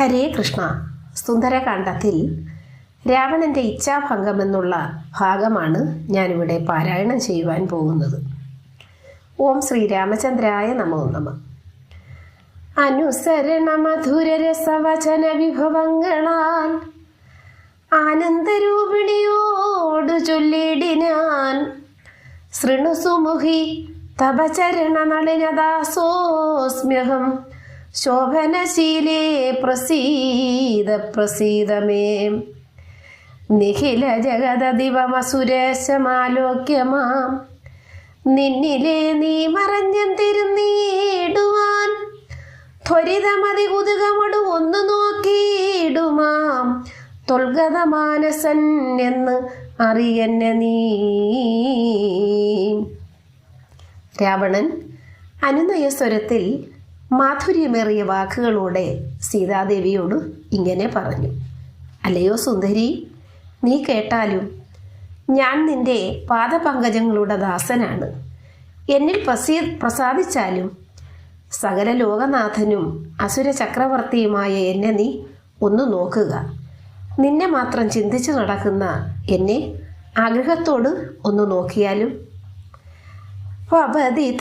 ഹരേ കൃഷ്ണ. സുന്ദരകാന്ഡത്തിൽ രാവണന്റെ ഇച്ഛാഭംഗം എന്നുള്ള ഭാഗമാണ് ഞാനിവിടെ പാരായണം ചെയ്യുവാൻ പോകുന്നത്. ഓം ശ്രീരാമചന്ദ്രായ നമോ നമ. അനുസരണ മധുരരസവചന വിഭവങ്ങളാൽ ആനന്ദരൂപിണിയോട് ചൊല്ലിടിനാൻ ശൃണുസുമുഖി തപചരണ നളിനദാസോസ്മ്യഹം ശോഭനശീലേ പ്രസീത പ്രസീതമേ. നിഖില ജഗതദിവമസുരേശമാലോക്യമാം നിന്നിലെ നീ മറഞ്ഞെന്തിരുന്നീടുവാൻ ത്വരിതമതി കുതുകമടു ഒന്ന് നോക്കിയിടുമാം. തൊൽഗത മാനസൻ എന്ന് അറിയന്നെ നീ. രാവണൻ അനുനയ സ്വരത്തിൽ മാധുര്യമേറിയ വാക്കുകളോടെ സീതാദേവിയോട് ഇങ്ങനെ പറഞ്ഞു. അല്ലയോ സുന്ദരി നീ കേട്ടാലും ഞാൻ നിന്റെ പാദപങ്കജങ്ങളുടെ ദാസനാണ്. എന്നിൽ പ്രസീ പ്രസാദിച്ചാലും സകല ലോകനാഥനും അസുര ചക്രവർത്തിയുമായ എന്നെ നീ ഒന്ന് നോക്കുക. നിന്നെ മാത്രം ചിന്തിച്ചു നടക്കുന്ന എന്നെ ആഗ്രഹത്തോട് ഒന്ന് നോക്കിയാലും?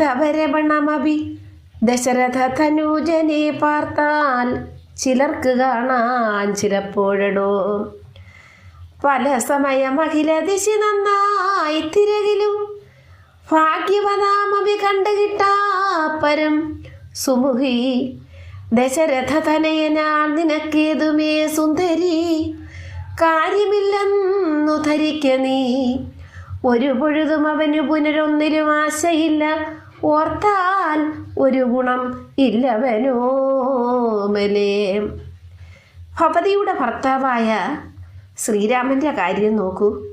തവരവണമഭി ദശരഥ തനൂജനെ പാർത്താൽ ചിലർക്ക് കാണാൻ ചിലപ്പോഴടോ. പല സമയം അഖില ദിശി നന്നായി തിരകിലും ഭാഗ്യവതാമഭി കണ്ടുകിട്ടാപ്പരം സുമുഖി ദശരഥ തനയനാൾ നിനക്കേതുമേ സുന്ദരി? കാര്യമില്ലെന്നു ധരിക്ക നീ. ഒരു പൊഴുതും അവന് പുനരൊന്നിലും ആശയില്ല. ഓർത്താൽ ഒരു ഗുണം ഇല്ലവനോ മലേ. ഭവതിയുടെ ഭർത്താവായ ശ്രീരാമന്റെ കാര്യം നോക്കൂ.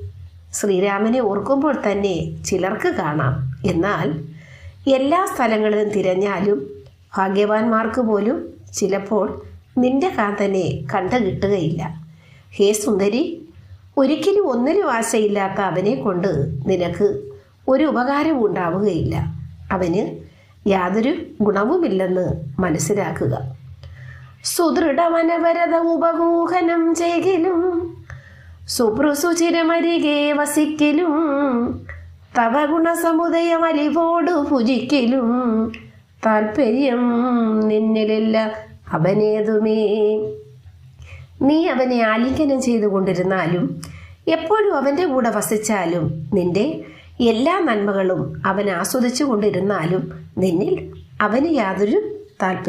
ശ്രീരാമനെ ഓർക്കുമ്പോൾ തന്നെ ചിലർക്ക് കാണാം. എന്നാൽ എല്ലാ സ്ഥലങ്ങളിലും തിരഞ്ഞാലും ഭാഗ്യവാന്മാർക്ക് പോലും ചിലപ്പോൾ നിന്റെ കാന്തനെ കണ്ടു കിട്ടുകയില്ല. ഹേ സുന്ദരി ഒരിക്കലും ഒന്നിനും ആശയില്ലാത്ത അവനെ കൊണ്ട് നിനക്ക് ഒരു ഉപകാരവും ഉണ്ടാവുകയില്ല. അവന് യാതൊരു ഗുണവുമില്ലെന്ന് മനസ്സിലാക്കുക. സുദൃഢമനവരത ഉപമോഹനം ചെയ്യലും സുപ്രസുചിരമരികെ വസിക്കലും തവ ഗുണസമുദയം അലിവോട് ഭുജിക്കലും താല്പര്യം നിന്നിലില്ല അവനേതുമേ. നീ അവനെ ആലിംഗനം ചെയ്തുകൊണ്ടിരുന്നാലും എപ്പോഴും അവന്റെ കൂടെ വസിച്ചാലും നിന്റെ എല്ലാ നന്മകളും അവൻ ആസ്വദിച്ചു കൊണ്ടിരുന്നാലും നിന്നിൽ അവന് യാതൊരു താല്പര്യം